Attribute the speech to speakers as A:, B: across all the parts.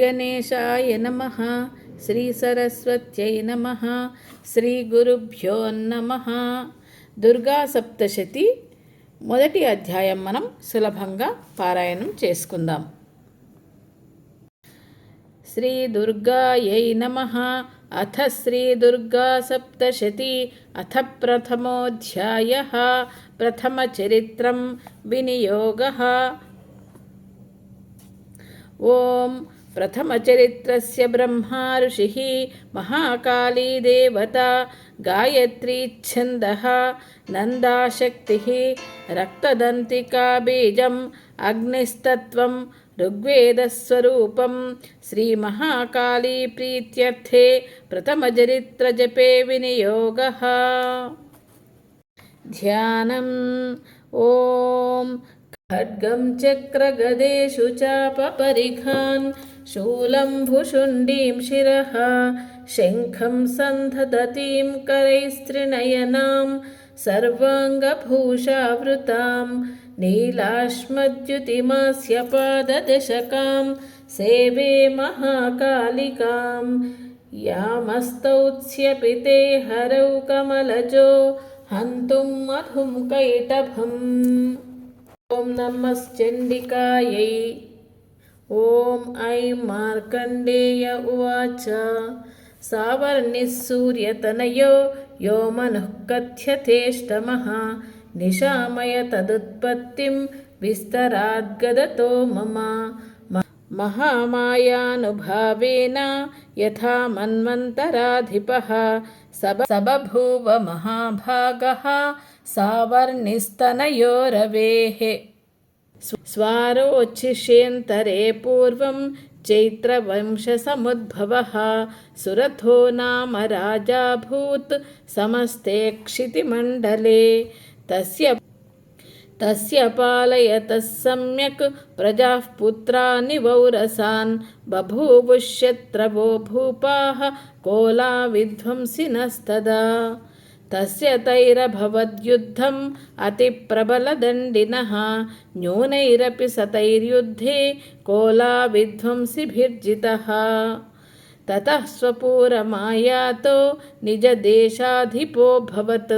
A: గణేశాయ నమ శ్రీ సరస్వత్యై నమ శ్రీ గురుభ్యో నమ దుర్గా సప్తశతి మొదటి అధ్యాయం మనం సులభంగా పారాయణం చేసుకుందాం. శ్రీ దుర్గాయై నమ అథ శ్రీ దుర్గా సప్తశతి అథ ప్రథమోధ్యాయ ప్రథమచరిత్రం వినియోగ. ఓం प्रथमचरित्रस्य ब्रह्मा ऋषिः महाकाली देवता गायत्रीच्छन्दः नन्दाशक्तिः रक्तदन्तिका बीजम् अग्निस्तत्त्वं ऋग्वेदस्वरूपं श्रीमहाकाली प्रीत्यर्थे प्रथमचरित्रजपे विनियोगः ध्यानम् ॐ खड्गं चक्रगदेषु चापपरिखान् शूलं भुषुण्डीं शिरः शङ्खं सन्धदतीं करैस्त्रिनयनां सर्वाङ्गभूषावृतां नीलाश्मद्युतिमास्य पाददशकां सेवे महाकालिकां यामस्तौत्स्यपि ते हरौ कमलजो हन्तुं मधुं कैटभम् ॐ नमश्चण्डिकायै ॐ ऐं मार्कण्डेय उवाच। सावर्णिः सूर्यतनयो यो मनुः कथ्यतेष्टमः। निशामय तदुत्पत्तिं विस्तराद्गदतो मम। महामायानुभावेन यथा मन्वन्तराधिपः। सब सबभूव महाभागः। सावर्णिस्तनयोरवेः स्वारोच्छिष्यन्तरे पूर्वं चैत्रवंशसमुद्भवः सुरथो नाम राजाभूत् समस्ते क्षितिमण्डले तस्य तस्य पालयतः सम्यक् प्रजाः पुत्रानि वौरसान् बभूवुष्यत्रवो भूपाः कोलाविध्वंसिनस्तदा तस्य तैरभवद्युद्धम् अतिप्रबलदण्डिनः। न्यूनैरपि सतैर्युद्धे कोलाविध्वंसिभिर्जितः। ततः स्वपूरमायातो निजदेशाधिपोऽभवत्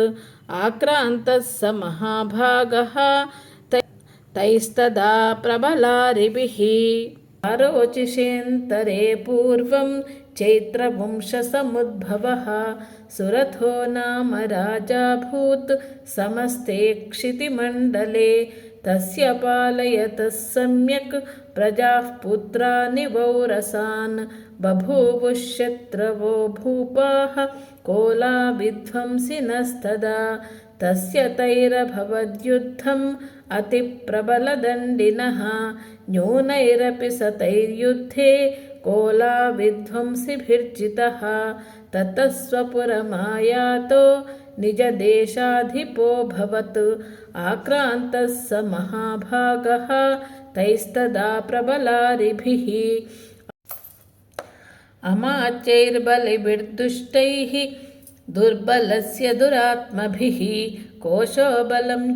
A: आक्रान्तः स महाभागः तैस्तदा प्रबलारिभिः। आरोचिषेऽन्तरे पूर्वं चैत्रवंशसमुद्भवः। सुरथो नाम राजाभूत् समस्ते क्षितिमण्डले तस्य पालयतः सम्यक् प्रजाः पुत्रानि वौरसान्। बभूवुशत्रवो भूपाः कोलाविध्वंसिनस्तदा तस्य तैरभवद्युद्धम् अतिप्रबलदण्डिनः। न्यूनैरपि सतैर्युद्धे कोलाविध्वंसिभिर्जितः ततः स्वपुरमायातो निजदेशाधिपोऽभवत् आक्रान्तः स महाभागः, तैस्तदा प्रबलारिभिः। अमाच्यैर्बलिभिर्दुष्टैः दुर्बलस्य दुरात्मभिः। कोशो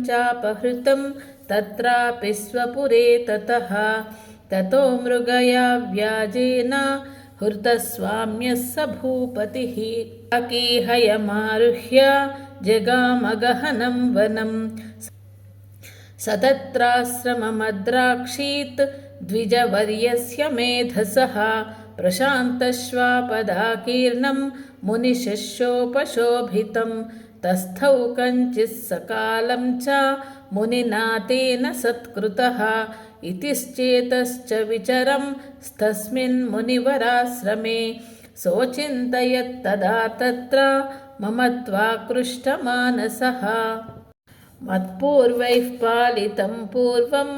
A: चापहृतं, तत्रापि स्वपुरे ततः। ततो मृगया व्याजेन हृतस्वाम्यः स भूपतिः अकीहयमारुह्य जगामगहनं वनं। स तत्राश्रममद्राक्षीत् द्विजवर्यस्य मेधसः प्रशान्तश्वापदाकीर्णं मुनिशिष्योपशोभितं तस्थौ कञ्चित् च मुनिना तेन सत्कृतः इतिश्चेतश्च विचरं तस्मिन् मुनिवराश्रमे सोचिन्तयत्तदा तत्र मम त्वाकृष्टमानसः मत्पूर्वैः पालितं पूर्वं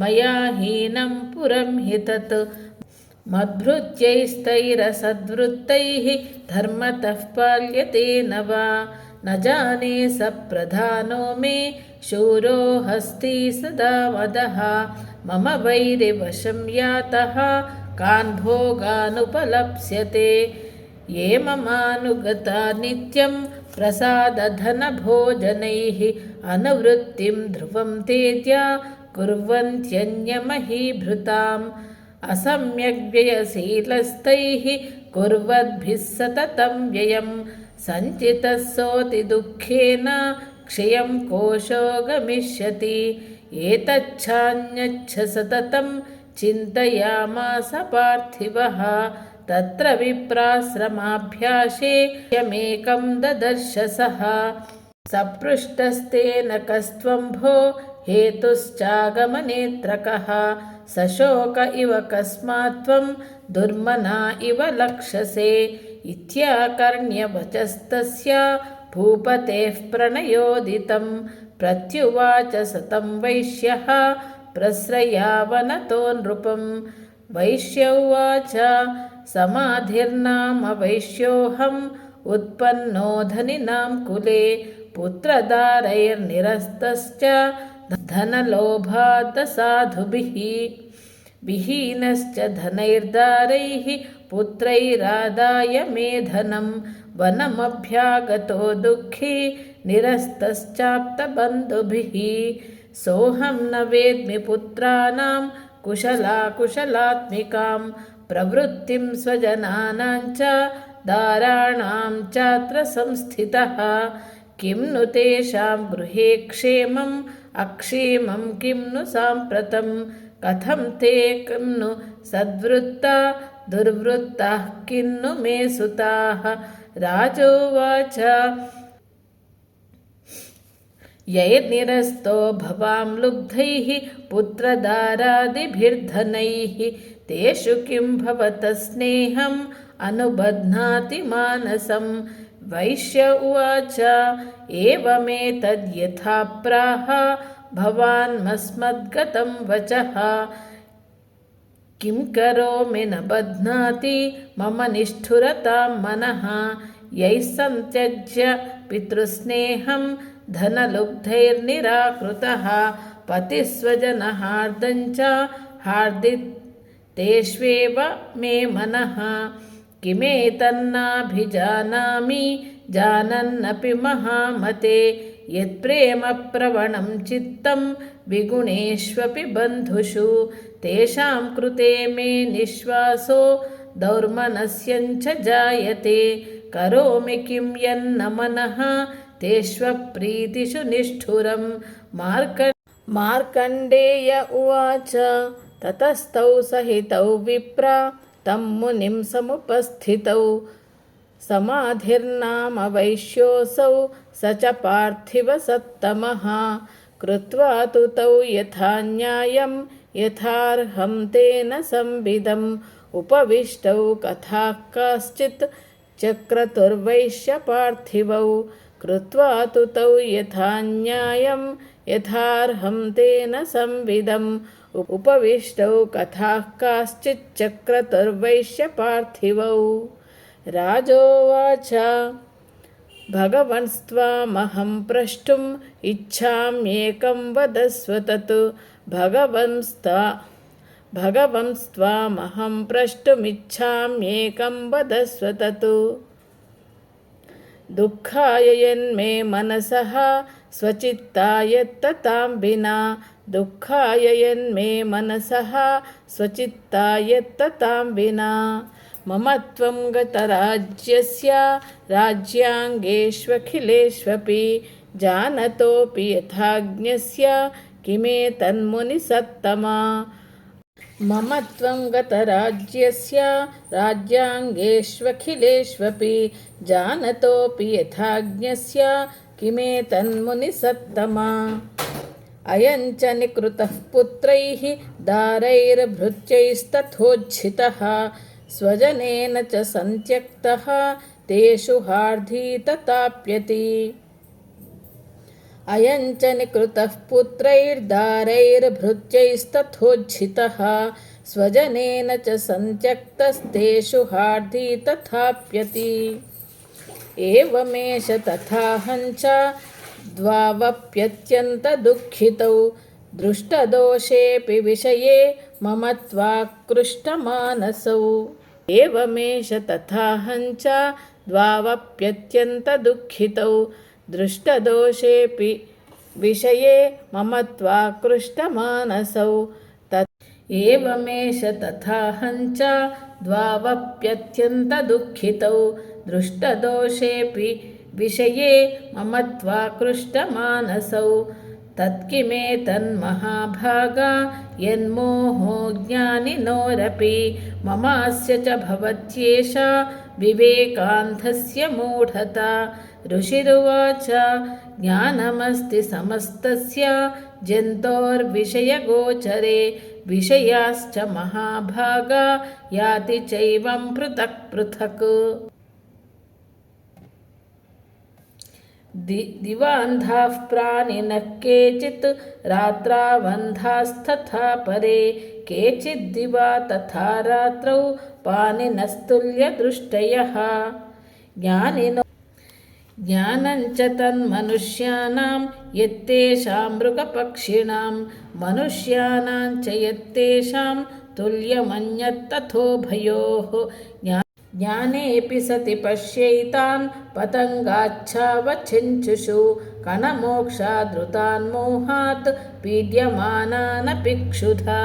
A: मया हीनं पुरं हि तत् मद्भृत्यैस्तैरसद्वृत्तैः धर्मतः पाल्यते न वा न जाने स प्रधानो मे शूरो हस्ति सदा वदः, मम वैरिवशं यातः, कान् भोगानुपलप्स्यते। ये ममानुगता नित्यं प्रसादधनभोजनैः, अनुवृत्तिं ध्रुवं तेज्य कुर्वन्त्यन्यमहीभृताम्। असम्यग्व्ययशीलस्तैः कुर्वद्भिः सततं व्ययं, सञ्चितः सोऽति दुःखेन क्षयं कोशो गमिष्यति एतच्छान्यच्छ सततं चिन्तयामास पार्थिवः तत्र विप्राश्रमाभ्यासे यमेकं ददर्श सः सपृष्टस्तेन कस्त्वं भो हेतुश्चागमनेत्रकः सशोक इव कस्मात् त्वं दुर्मना इव लक्षसे इत्याकर्ण्यवचस्तस्य भूपतेः प्रणयोदितं प्रत्युवाच सतं वैश्यः प्रस्रयावनतो नृपं। वैश्य उवाच समाधिर्नाम वैश्योऽहम् उत्पन्नो धनिनां कुले पुत्रदारैर्निरस्तश्च धनलोभादसाधुभिः विहीनश्च धनैर्दारैः पुत्रैरादाय मे धनं वनमभ्यागतो दुःखी निरस्तश्चाप्तबन्धुभिः सोऽहं न वेद्मि पुत्राणां कुशलाकुशलात्मिकां प्रवृत्तिं स्वजनानां च दाराणां चात्र संस्थितः किं नु तेषां गृहे क्षेमम् अक्षेमं किं नु साम्प्रतं कथं ते किं नु सद्वृत्ता दुर्वृत्ताः किं नु मे सुताः राजोवाच। यैर्निरस्तो भवां लुब्धैः, पुत्रदारादिभिर्धनैः, तेषु किं भवतः स्नेहम्, अनुबध्नाति मानसं वैश्य उवाच, एवमेतद्यथा प्राह भवान्मस्मद्गतं वचः। किं करोमि न बध्नाति? मम निष्ठुरतां मनः। यैः सन्त्यज्य पितृस्नेहं धनलुब्धैर्निराकृतः। पतिस्वजनहार्दं च हार्दितेष्वेव मे मनः। किमेतन्नाभिजानामि? जानन्नपि महामते। यत्प्रेमप्रवणं चित्तं विगुणेष्वपि बन्धुषु। తేషాం కృతే మే నిశ్వాసో దౌర్మనస్యంచ జాయతే కరోమి కిం యన్న మనః తేష్వప్రీతిషు నిష్ఠురం మార్క మార్కండేయ ఉవాచ తతస్థౌ సహితౌ విప్ర తం మునిం సముపస్థితౌ సమాధిర్నామ వైశ్యోసౌ స చ పార్థివ సత్తమ కృత్వా తు తౌ యథా న్యాయం यथार्हं तेन संविदम्। उपविष्टौ कथाः काश्चित् चक्रतुर्वैश्यपार्थिवौ कृत्वा तु तौ यथा न्यायं यथार्हं तेन संविदम्। उपविष्टौ कथाः काश्चिच्चक्रतुर्वैश्यपार्थिवौ राजोवाच भगवन्स्त्वामहं प्रष्टुम् इच्छाम्येकं वदस्व तत् भगवंस्ता भगवंस्त्वामहं प्रष्टुमिच्छाम्येकं वदस्व तत् दुःखाय यन्मे मनसः स्वचित्तायत्ततां विना दुःखाय यन्मे मनसः स्वचित्तायत्ततां विना मम त्वं गतराज्यस्य राज्याङ्गेष्वखिलेष्वपि। जानतोऽपि यथाज्ञस्य కిమే తన్ముని సత్తమా మమత్వం గతరాజ్యస్య రాజ్యాంగేష్వఖిలేష్వపి జానతోపి యథాజ్ఞస్య కిమే తన్ముని సత్తమా అయంచ నికృత పుత్రై దారైర్భృత్యైస్తథోజ్జితః స్వజనేన చ సంత్యక్త తేషు హార్ధీతాప్యతి च निकृतः पुत्रैर्दारैर्भृत्यैस्तथोज्झितः स्वजनेन च सन्त्यक्तस्तेषु हार्धी तथाप्यति एवमेष तथाहञ्च द्वावप्यत्यन्तदुःखितौ दृष्टदोषेऽपि विषये मम त्वाकृष्टमानसौ एवमेष तथाहञ्च द्वावप्यत्यन्तदुःखितौ दृष्टदोषेऽपि विषये मम त्वाकृष्टमानसौ। तत् एवमेष तथाहं च द्वावप्यत्यन्तदुःखितौ। दृष्टदोषेऽपि विषये मम त्वाकृष्टमानसौ। तत्किमेतन्महाभागा यन्मोहो ज्ञानिनोरपि ममास्य च भवत्येषा विवेकान्धस्य मूढता ऋषिरुवाच ज्ञानमस्ति समस्तस्य जन्तोर्विषयगोचरे विषयाश्च महाभागा याति चैवं पृथक् पृथक् दि दिवान्धाः प्राणिनः केचित् रात्रावन्धास्तथा परे केचिद्दिवा तथा रात्रौ पाणिनस्तुल्यदृष्टयः ज्ञानिनो ज्ञानञ्च तन्मनुष्याणां यत्तेषां मृगपक्षिणां मनुष्याणां च यत्तेषां तुल्यमन्यत्तथोभयोः ज्ञा ज्ञानेऽपि सति पश्यैतान् पतङ्गाच्छावचिञ्चुषु कणमोक्षादृतान्मोहात् पीड्यमानानपि क्षुधा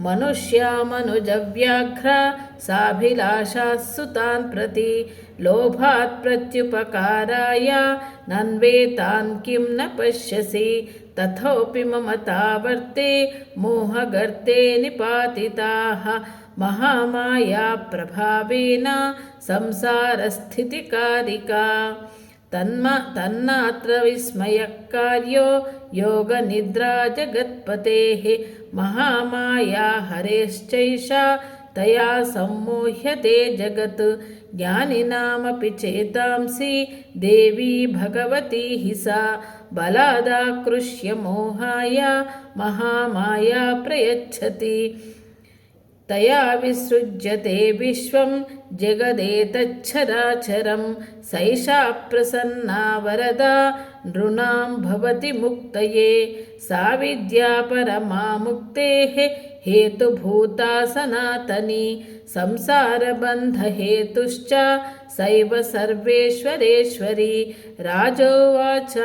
A: मनुष्यामनुजव्याघ्रा साभिलाषाः सुतान् प्रति, लोभात् प्रत्युपकाराय नन्वेतान् किं न पश्यसि, तथोऽपि ममतावर्ते मोहगर्ते निपातिताः महामायाप्रभावेन संसारस्थितिकारिका। ತನ್ಮ ತನ್ನ ಅತ್ರ ವಿಸ್ಮಯ ಕಾರ್ಯೋ ಯೋಗ ನಿದ್ರಾ ಜಗತ್ಪತೆ ಮಹಾಮಾಯಾ ಹರೇಶ್ಚೈಷಾ తయా సమ్మోహ్యతే జగత్ జ్ఞానినామపి చేతాంసి దేవీ భగవతి హిసా బలాదాకృష్య మోహాయ మహామాయా ప్రయచ్చతి. तया विसृज्यते विश्वं जगदेतच्छराचरं। सैषा प्रसन्ना वरदा नृणां भवति मुक्तये। सा विद्या परमा मुक्तेः हेतुभूता सनातनी। संसारबन्धहेतुश्च सैव सर्वेश्वरेश्वरी। राजोवाच,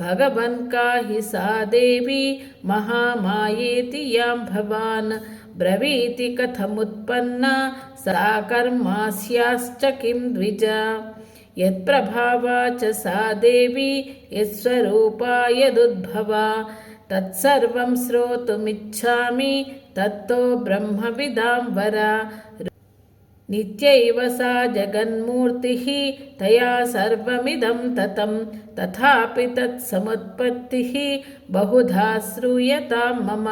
A: भगवन् का हि सा देवी, महामायेति यां भवान्। బ్రవీతి కథముత్పన్నా సా కర్మాస్యాశ్చ కిం ద్విజ యత్ప్రభావా చ సా దేవి యస్వరూపా యదుద్భవా తత్సర్వం శ్రోతుమిచ్చామి తత్తో బ్రహ్మవిదాంబర నిత్యైవ సా జగన్మూర్తి తయా సర్వమిదం తతం తథాపి తత్సముత్పత్తి బహుధా శ్రూయతాం మమ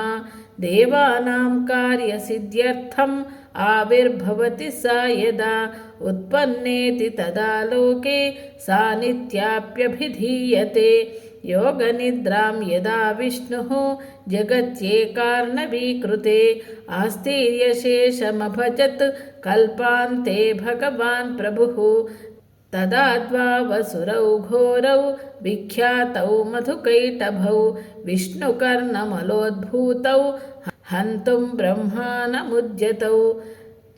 A: देवानां कार्यसिद्ध्यर्थम् आविर्भवति सा यदा उत्पन्नेति तदा लोके सा नित्याप्यभिधीयते। योगनिद्रां यदा विष्णुः जगत्येकार्णवीकृते आस्तीर्यशेषमभजत् कल्पान्ते भगवान् प्रभुः। तदा द्वावसुरौ घोरौ, विख्यातौ मधुकैटभौ, विष्णुकर्णमलोद्भूतौ, हन्तुं ब्रह्मानमुद्यतौ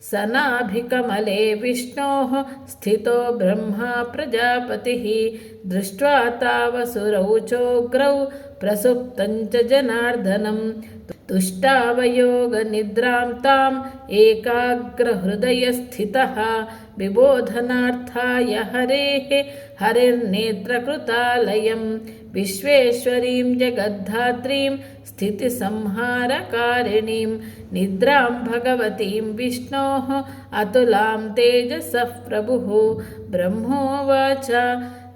A: सनाभिकमले विष्णोः स्थितो ब्रह्मा प्रजापतिः, दृष्ट्वा तावसुरौ चोग्रौ प्रसुप्तं च जनार्दनं तुष्टावयोगनिद्रां ताम् एकाग्रहृदयस्थितः विबोधनार्थाय हरेः हरिर्नेत्रकृतालयं, विश्वेश्वरीं जगद्धात्रीं, स्थितिसंहारकारिणीं, निद्रां भगवतीं विष्णोः अतुलां तेजसः प्रभुः, ब्रह्मोवाच।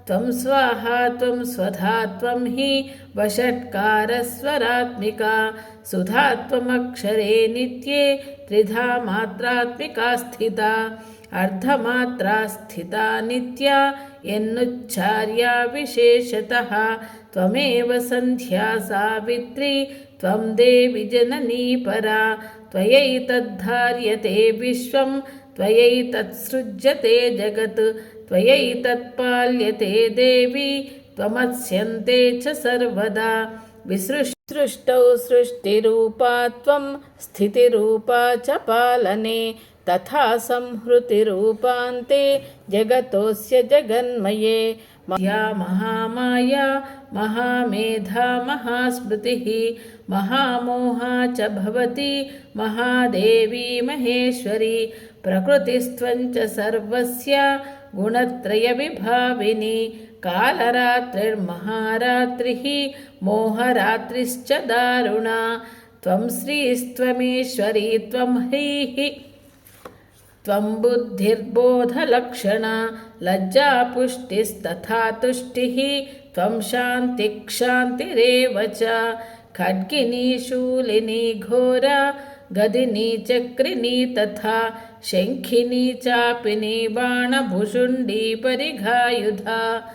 A: त्वं स्वाहा, त्वं स्वधा, त्वं हि वषट्कारस्वरात्मिका। सुधा त्वमक्षरे नित्ये, त्रिधा मात्रात्मिका स्थिता। अर्धमात्रा स्थिता नित्या यन्नुच्चार्या विशेषतः। त्वमेव सन्ध्या सावित्री, त्वं देवि जननी परा। त्वयैतद्धार्यते विश्वं, त्वयैतत्सृज्यते जगत्। त्वयैतत्पाल्यते देवी त्वमत्स्यन्ते च सर्वदा विसृष्टौ सृष्टिरूपा त्वं स्थितिरूपा च पालने तथा संहृतिरूपान्ते जगतोऽस्य जगन्मये या महामाया महामेधा महास्मृतिः, महामोहा च भवति, महादेवी महेश्वरी, प्रकृतिस्त्वञ्च सर्वस्य गुणत्रयविभाविनी, कालरात्रिर्महारात्रिः, मोहरात्रिश्च दारुणा, त्वं श्रीस्त्वमीश्वरी, त्वं ह्रीः। त्वं बुद्धिर्बोधलक्षणा लज्जापुष्टिस्तथा तुष्टिः त्वं शान्तिक्षान्तिरेव च। खड्गिनी, शूलिनी, घोरा, गदिनी चक्रिणी तथा शङ्खिनी, चापिनी, बाणभुषुण्डी, परिघायुधा।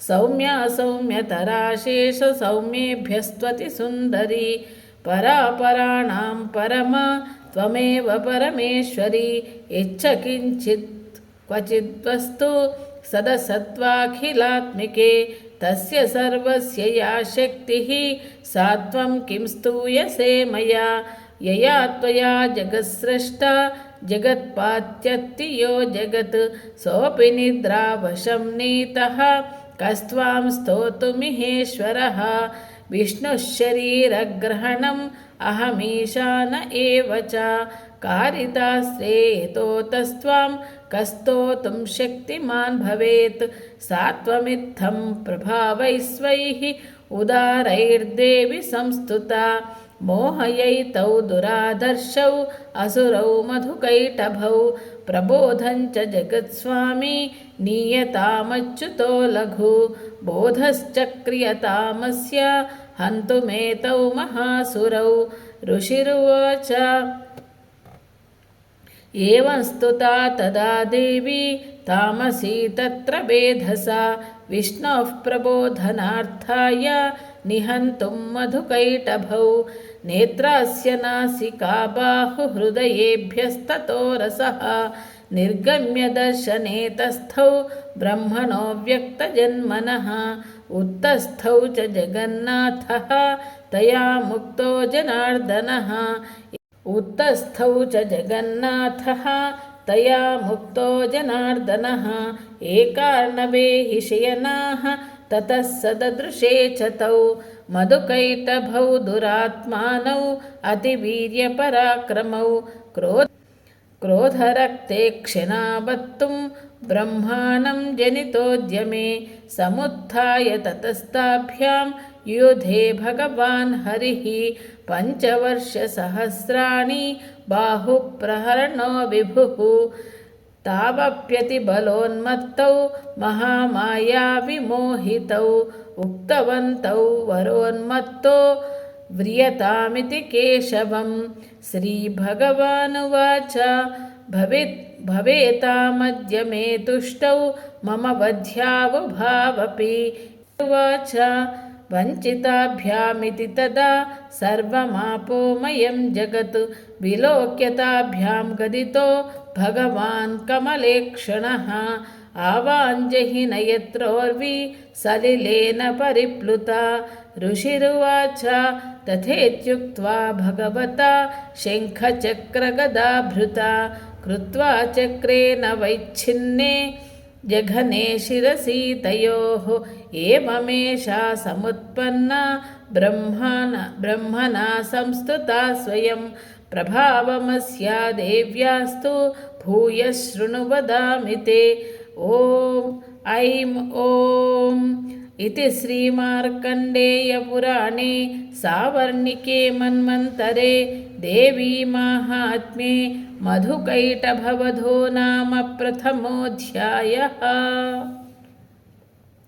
A: सौम्या, सौम्यतरा, शेष सौम्येभ्यस्त्वति सुन्दरी। परापराणां परमा, त्वमेव परमेश्वरी। किञ्चित्, क्वचिद्वस्तु सदसत्त्वाखिलात्मिके। तस्य सर्वस्य या शक्तिः। सा त्वं किं स्तूयसे मया? यया त्वया जगत्स्रष्टा। जगत्पात्यत्ति यो जगत्। सोऽपि निद्रावशं नीतः। कस्त्वां स्तोतुमिहेश्वरः। विष्णुः शरीरग्रहणम्। अहमीशान एव च। कारिताश्रेयतोतस्त्वां कस्तोतुं शक्तिमान् भवेत्। सा प्रभावैस्वैः उदारैर्देवि संस्तुता। मोहयैतौ दुरादर्शौ, असुरौ मधुकैटभौ। प्रबोधञ्च जगत्स्वामी, नीयतामच्युतो लघु। बोधश्च क्रियतामस्य हन्तुमेतौ महासुरौ। ऋषिरुवाच एवं स्तुता तदा देवी तामसी तत्र वेधसा विष्णोः प्रबोधनार्थाय निहन्तुं मधुकैटभौ। नेत्रास्य नासिका बाहुहृदयेभ्यस्ततो रसः। निर्गम्य दर्शने तस्थौ ब्रह्मणो व्यक्तजन्मनः। उत्तस्थौ च जगन्नाथः। तया मुक्तो जनार्दनः। उत्तस्थौ च जगन्नाथः, तया मुक्तो जनार्दनः। एकार्णवे हि शयनाः, ततः सददृशे च तौ। मधुकैटभौ दुरात्मानौ, अतिवीर्यपराक्रमौ। क्रोध क्रोधरक्ते क्षणावत्तुं ब्रह्माणं जनितोद्यमे। समुत्थाय ततस्ताभ्यां, युधे भगवान् हरिः। पञ्चवर्षसहस्राणि बाहुप्रहरणो विभुः तावप्यतिबलोन्मत्तौ महामायाविमोहितौ उक्तवन्तौ वरोन्मत्तो व्रियतामिति केशवं श्रीभगवानुवाच भवेत् भवेतामद्य मे तुष्टौ मम वध्यावुभावपि। उवाच వంచితాభ్యామితి తదా సర్వమాపోమయం జగత్. విలోక్యతాభ్యాం గదితో భగవాన్ కమలేక్షణ. ఆవాంజహి నయత్రోర్వి సలిలేన పరిప్లుత. ఋషిరువాచ తథేత్యుక్త్వా భగవత శంఖచక్రగదాభృత. కృత్వా చక్రేణ వైచ్ఛిన్నే जघने शिरसि तयोः एवमेषा समुत्पन्ना ब्रह्मण ब्रह्मणा संस्तुता स्वयं प्रभावमस्या देव्यास्तु भूय शृणु वदामि ते ॐ ऐं ॐ इति श्रीमार्कण्डेयपुराणे सावर्णिके मन्वन्तरे देवीमाहात्म्ये मधुकैटभवधो नाम प्रथमोऽध्यायः।